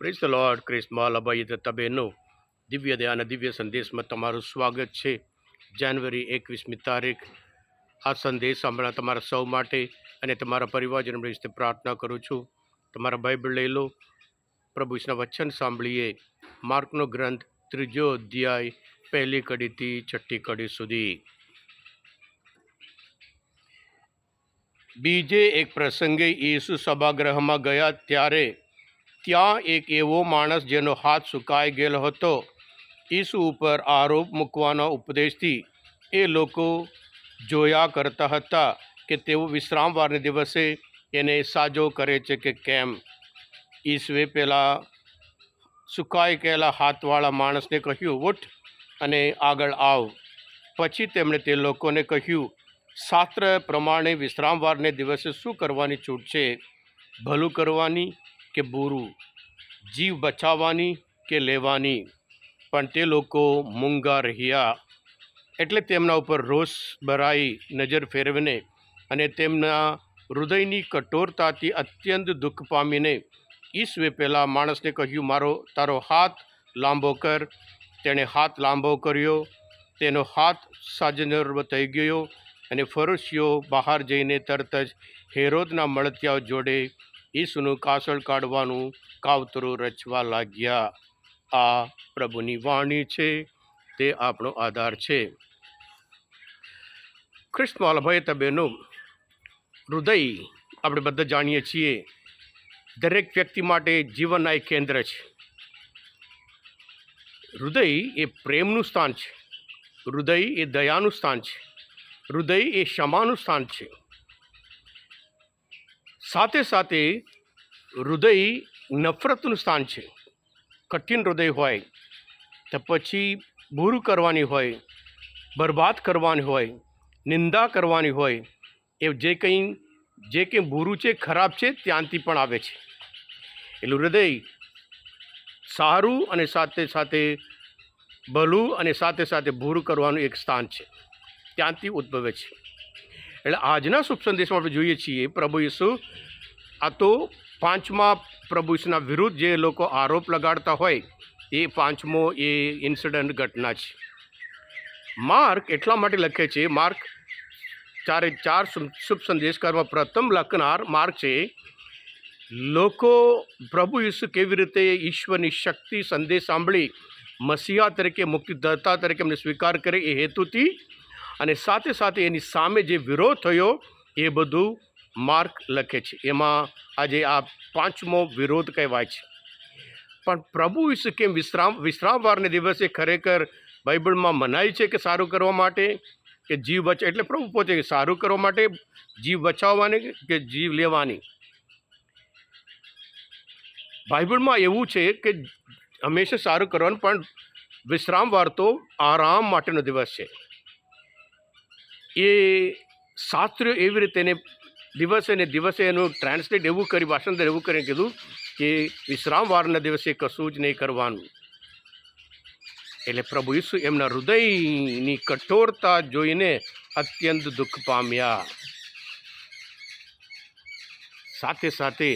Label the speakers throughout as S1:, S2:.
S1: Praise the lord ક્રિસ્મા લભાઈ તબેનો દિવ્ય દયાના દિવ્ય સંદેશમાં તમારું સ્વાગત છે જાન્યુઆરી એકવીસમી તારીખ આ સંદેશ હમણાં તમારા સૌ માટે અને તમારા પરિવારજનો વિશે પ્રાર્થના કરું છું તમારા બાઇબલ લઈ લો પ્રભુ ઈસના વચન સાંભળીએ માર્કનો ગ્રંથ ત્રીજો અધ્યાય પહેલી કડીથી છઠ્ઠી કડી સુધી બીજે એક પ્રસંગે ઈસુ સભાગૃહમાં ગયા ત્યારે ત્યાં એક એવો માણસ જેનો હાથ સુકાઈ ગયેલો હતો. ઈસુ ઉપર આરોપ મૂકવાના ઉપદેશથી એ લોકો જોયા કરતા હતા કે તેઓ વિશ્રામવારને દિવસે એને સાજો કરે છે કે કેમ? ઈસુએ પહેલાં સુકાઈ ગયેલા હાથવાળા માણસને કહ્યું, ઉઠ અને આગળ આવ. પછી તેમણે તે લોકોને કહ્યું, શાસ્ત્ર પ્રમાણે વિશ્રામવારને દિવસે શું કરવાની છૂટ છે? ભલું કરવાની કે બુરું, જીવ બચાવવાની કે લેવાની? પણ તે લોકો મૂંગા રહ્યા એટલે તેમના ઉપર રોષ ભરાઈ નજર ફેરવીને અને તેમના હૃદયની કઠોરતાથી અત્યંત દુઃખ પામીને ઈસવે પહેલાં માણસને કહ્યું, મારો, તારો હાથ લાંબો કર. તેણે હાથ લાંબો કર્યો, તેનો હાથ સાજનર્વ થઈ ગયો અને ફરોશીઓ બહાર જઈને તરત જ હેરોદના મળતિયાઓ જોડે ઈસુનું કાસળ કાઢવાનું કાવતરું રચવા લાગ્યા. આ પ્રભુની વાણી છે, તે આપણો આધાર છે. કૃષ્ણ વાલભાઈ તબેનું, હૃદય, આપણે બધા જાણીએ છીએ, દરેક વ્યક્તિ માટે જીવનના એક કેન્દ્ર છે. હૃદય એ પ્રેમનું સ્થાન છે. હૃદય એ દયાનું સ્થાન છે. હૃદય એ ક્ષમાનું સ્થાન છે. સાથે સાથે હૃદય નફરતનું સ્થાન છે. કઠિન હૃદય હોય, તો પછી બુરું કરવાની હોય, બરબાદ કરવાની હોય, નિંદા કરવાની હોય, એ જે કંઈ જે કંઈ ભૂરું છે, ખરાબ છે, ત્યાંથી પણ આવે છે. એટલું હૃદય સારું અને સાથે સાથે ભલું અને સાથે સાથે ભૂરું કરવાનું એક સ્થાન છે. ત્યાંથી ઉદ્ભવે છે. એટલે આજના શુભ સંદેશમાં આપણે જોઈએ છીએ, પ્રભુ ઈસુ, આ તો પાંચમા પ્રભુ ઈસુના વિરુદ્ધ જે લોકો આરોપ લગાડતા હોય, એ પાંચમો એ ઇન્સિડન્ટ ઘટના છે. માર્ક એટલા માટે લખે છે, માર્ક ચારે ચાર શુભ સંદેશકારમાં પ્રથમ લખનાર માર્ક છે, લોકો પ્રભુ ઈસુ કેવી રીતે ઈશ્વરની શક્તિ, સંદેશ સાંભળી, મસીહા તરીકે, મુક્તિદાતા તરીકે એમને સ્વીકાર કરે એ હેતુથી અને સાથે સાથે એની સામે જે વિરોધ થયો, એ બધું માર્ક લખે છે. એમાં આજે આ પાંચમો વિરોધ કહેવાય છે. પણ પ્રભુ ઈસુ કેમ વિશ્રામ, વિશ્રામવારને દિવસે ખરેખર બાઇબલમાં મનાય છે કે સારું કરવા માટે? કે જીવ બચ, એટલે પ્રભુ પોતે સારું કરવા માટે જીવ બચાવવાની કે જીવ લેવાની? બાઇબલમાં એવું છે કે હંમેશા સારું કરવાનું, પણ વિશ્રામવાર તો આરામ માટેનો દિવસ છે. એ શાસ્ત્રીઓ એવી રીતે એને દિવસે ને દિવસે એનું ટ્રાન્સલેટ એવું કરી, ભાષાંતર એવું કરીને કીધું કે વિશ્રામવારના દિવસે કશું જ નહીં કરવાનું. એટલે પ્રભુ ઈસુ એમના હૃદયની કઠોરતા જોઈને અત્યંત દુઃખ પામ્યા. સાથે સાથે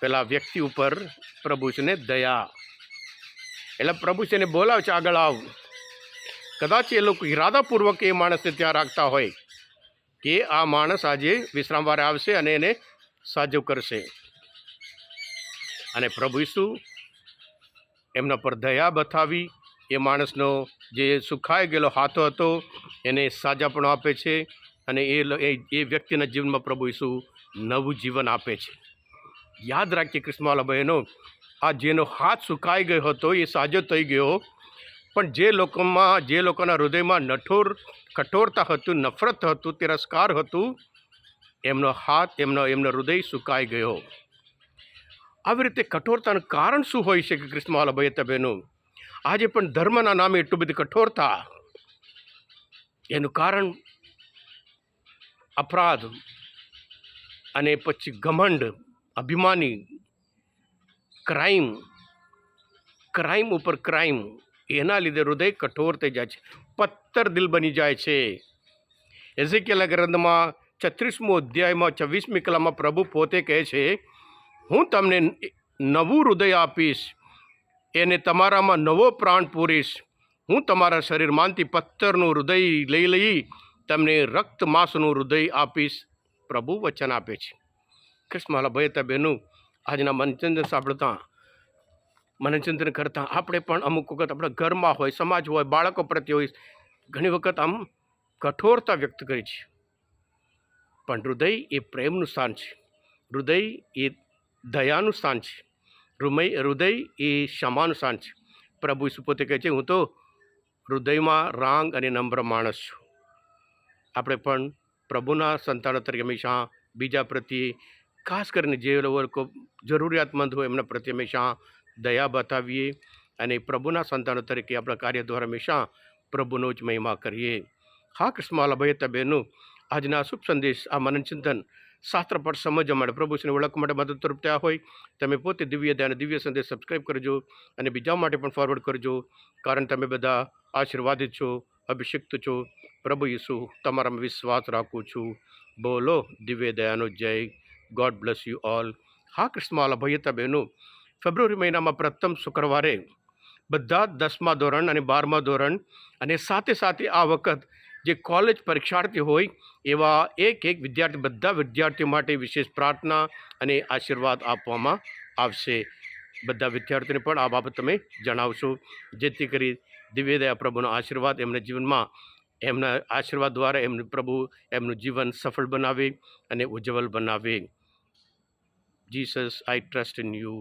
S1: પેલા વ્યક્તિ ઉપર પ્રભુ ઈસુને દયા. એટલે પ્રભુ છે એને બોલાવ છે, આગળ આવ. કદાચ એ લોકો ઈરાદાપૂર્વક એ માણસને ત્યાં રાખતા હોય કે આ માણસ આજે વિશ્રામવારે આવશે અને એને સાજો કરશે. અને પ્રભુ ઈસુ એમના પર દયા બતાવી એ માણસનો જે સુખાઈ ગયેલો હાથો હતો એને સાજાપણું આપે છે અને એ એ વ્યક્તિના જીવનમાં પ્રભુ ઈસુ નવું જીવન આપે છે. યાદ રાખીએ કૃષ્ણવાલા બહેનો, આ જેનો હાથ સુકાઈ ગયો હતો એ સાજો થઈ ગયો પણ જે લોકોમાં, જે લોકોના હૃદયમાં નઠોર, કઠોરતા હતું, નફરત હતું, તિરસ્કાર હતું, એમનો હાથ, એમનો એમનો હૃદય સુકાઈ ગયો. આવી રીતે કઠોરતાનું કારણ શું હોઈ શકે કૃષ્ણવાલા ભાઈ તબેનું આજે પણ ધર્મના નામે એટલું બધી કઠોરતા. એનું કારણ અપરાધ અને પછી ઘમંડ, અભિમાની, ક્રાઇમ ક્રાઇમ ઉપર ક્રાઇમ. એના લીધે હૃદય કઠોર થઈ જાય છે. પથ્થર દિલ બની જાય છે. એઝેકેલા ગ્રંથમાં છત્રીસમો અધ્યાયમાં છવ્વીસમી કલામાં પ્રભુ પોતે કહે છે, હું તમને નવું હૃદય આપીશ. એને તમારામાં નવો પ્રાણ પૂરીશ. હું તમારા શરીરમાંથી પથ્થરનું હૃદય લઈ લઈ તમને રક્ત માંસનું હૃદય આપીશ. પ્રભુ વચન આપે છે. કૃષ્ણમાલા ભાઈ તા બહેનું, આજના મનચંદન સાંભળતા મનચંદ્ર કરતાં આપણે પણ અમુક વખત આપણા ઘરમાં હોય, સમાજ હોય, બાળકો પ્રત્યે હોય, ઘણી વખત આમ કઠોરતા વ્યક્ત કરી છે. પણ હૃદય એ પ્રેમનું સ્થાન છે. હૃદય એ દયાનું સ્થાન છે. હૃદય હૃદય એ ક્ષમાનું સ્થાન છે. પ્રભુ સુપોતે કહે છે, હું તો હૃદયમાં રાંગ અને નમ્ર માણસ છું. આપણે પણ પ્રભુના સંતાનો તરીકે હંમેશા બીજા પ્રત્યે, ખાસ કરીને જે લોકો જરૂરિયાતમંદ હોય એમના પ્રત્યે હંમેશા દયા બતાવીએ અને પ્રભુના સંતાનો તરીકે આપણા કાર્ય દ્વારા હંમેશા પ્રભુનો જ મહિમા કરીએ. હા કૃષ્ણમાલા ભાઈ બહેનો, આજના શુભ સંદેશ, આ મનન ચિંતન શાસ્ત્ર પર સમજવા માટે પ્રભુશ્રીને ઓળખવા માટે મદદરૂપ થયા હોય. તમે પોતે દિવ્ય ધ્યાન, દિવ્ય સંદેશ સબસ્ક્રાઈબ કરજો અને બીજા માટે પણ ફોરવર્ડ કરજો, કારણ તમે બધા આશીર્વાદિત છો, અભિષિક્ત છો. પ્રભુ ઈસુ, તમારામાં વિશ્વાસ રાખું છું. બોલો દિવ્ય દયાનો જય. ગોડ બ્લેસ યુ ઓલ હા કૃષ્ણમાલા ભૈયતા બહેનો ફેબ્રુઆરી મહિનામાં પ્રથમ શુક્રવારે બધા દસમા ધોરણ અને બારમા ધોરણ અને સાથે સાથે આ વખત જે કોલેજ પરીક્ષાર્થી હોય એવા એક એક વિદ્યાર્થી બધા વિદ્યાર્થીઓ માટે વિશેષ પ્રાર્થના અને આશીર્વાદ આપવામાં આવશે. બધા વિદ્યાર્થીઓને પણ આ બાબત તમે જણાવશો. જેથી કરી દિવ્યદયા પ્રભુનો આશીર્વાદ એમના જીવનમાં, એમના આશીર્વાદ દ્વારા એમનું પ્રભુ એમનું જીવન સફળ બનાવે અને ઉજ્જવલ બનાવે. Jesus, I trust in you.